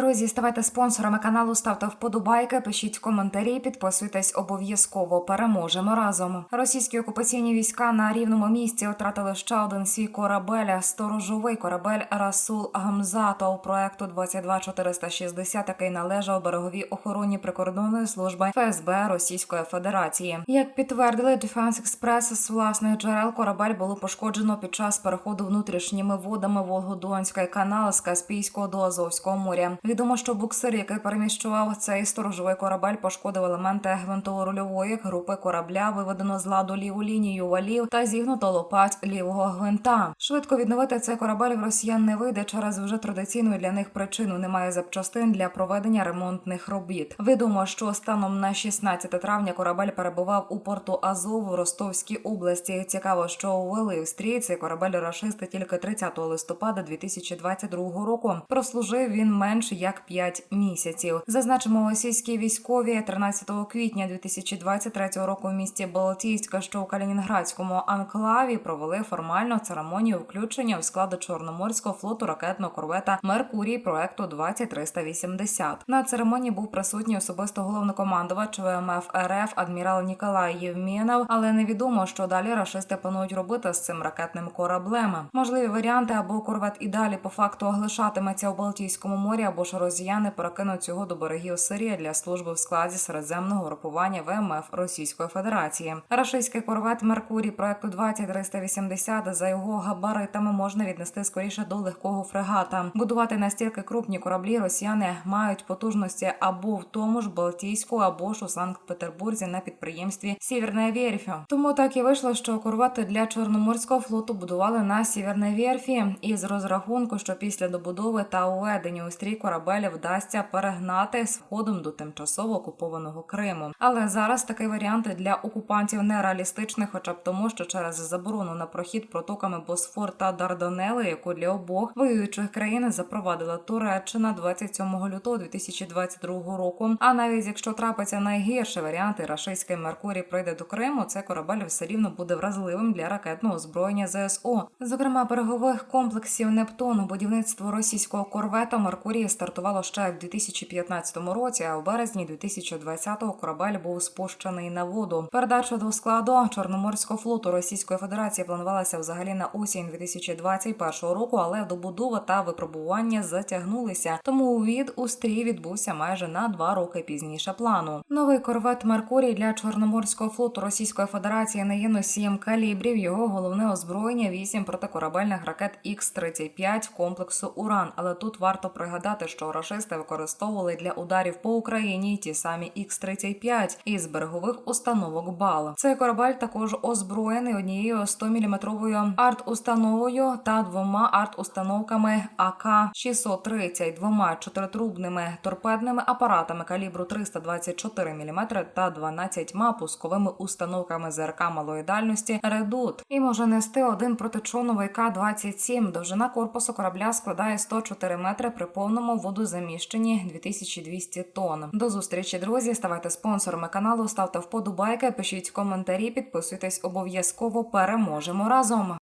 Друзі, ставайте спонсорами каналу, ставте вподобайки, пишіть коментарі, підписуйтесь обов'язково. Переможемо разом. Російські окупаційні війська на рівному місці втратили ще один свій корабель, сторожовий корабель Расул Гамзатов проекту 22460, який належав береговій охороні прикордонної служби ФСБ Російської Федерації. Як підтвердили Defense Express з власних джерел, корабель було пошкоджено під час переходу внутрішніми водами Волгодонської каналу з Каспійського до Азовського моря. Відомо, що буксир, який переміщував цей сторожовий корабель, пошкодив елементи гвинтово-рульової групи корабля, виведено з ладу ліву лінію валів та зігнуто лопать лівого гвинта. Швидко відновити цей корабель в росіян не вийде через вже традиційну для них причину. Немає запчастин для проведення ремонтних робіт. Відомо, що станом на 16 травня корабель перебував у порту Азов в Ростовській області. Цікаво, що увели в стрій цей корабель рашисти тільки 30 листопада 2022 року. Прослужив він менш як 5 місяців. Зазначимо, російські військові 13 квітня 2023 року в місті Балтійська, що у Калінінградському анклаві, провели формальну церемонію включення в складу Чорноморського флоту ракетного корвета Меркурій проекту 20380. На церемонії був присутній особисто головнокомандувач ВМФ РФ адмірал Ніколай Євмєнов, але невідомо, що далі рашисти планують робити з цим ракетним кораблем. Можливі варіанти або корвет і далі по факту оглишатиметься у Балтійському морі, або ж росіяни перекинуть його до берегів Сирії для служби в складі середземного групування ВМФ Російської Федерації. Рашистський корвет Меркурій проекту 20380 за його габаритами можна віднести скоріше до легкого фрегата. Будувати настільки крупні кораблі росіяни мають потужності або в тому ж Балтійську, або ж у Санкт-Петербурзі на підприємстві Сіверне Вєрфі. Тому так і вийшло, що корвети для Чорноморського флоту будували на Сіверне Вєрфі із розрахунку, що після добудови та уведення у стрій корабель вдасться перегнати з входом до тимчасово окупованого Криму. Але зараз такий варіант для окупантів нереалістичний, хоча б тому, що через заборону на прохід протоками Босфор та Дарданели, яку для обох воюючих країн запровадила Туреччина 27 лютого 2022 року. А навіть якщо трапиться найгірший варіант, і рашистський Меркурій прийде до Криму, цей корабель все рівно буде вразливим для ракетного озброєння ЗСО, зокрема берегових комплексів Нептун. Будівництво російського корвета Меркурій стартувало ще в 2015 році. А в березні 2020-го корабель був спущений на воду. Передача до складу Чорноморського флоту Російської Федерації планувалася взагалі на осінь 2021 року, але добудова та випробування затягнулися. Тому увід у стрій відбувся майже на два роки пізніше плану. Новий корвет Меркурій для Чорноморського флоту Російської Федерації не є носієм калібрів. Його головне озброєння 8 протикорабельних ракет Х-35 комплексу Уран. Але тут варто пригадати, що рашисти використовували для ударів по Україні ті самі Х-35 із берегових установок БАЛ. Цей корабель також озброєний однією 100-мм арт-установою та двома арт-установками АК-630, двома чотиритрубними торпедними апаратами калібру 324 мм та 12 пусковими установками ЗРК малої дальності «Редут» і може нести один протичоновий К-27. Довжина корпусу корабля складає 104 метри при повному водозаміщенні 2200 тонн. До зустрічі, друзі. Ставайте спонсорами каналу, ставте вподобайки, пишіть коментарі, підписуйтесь обов'язково. Переможемо разом.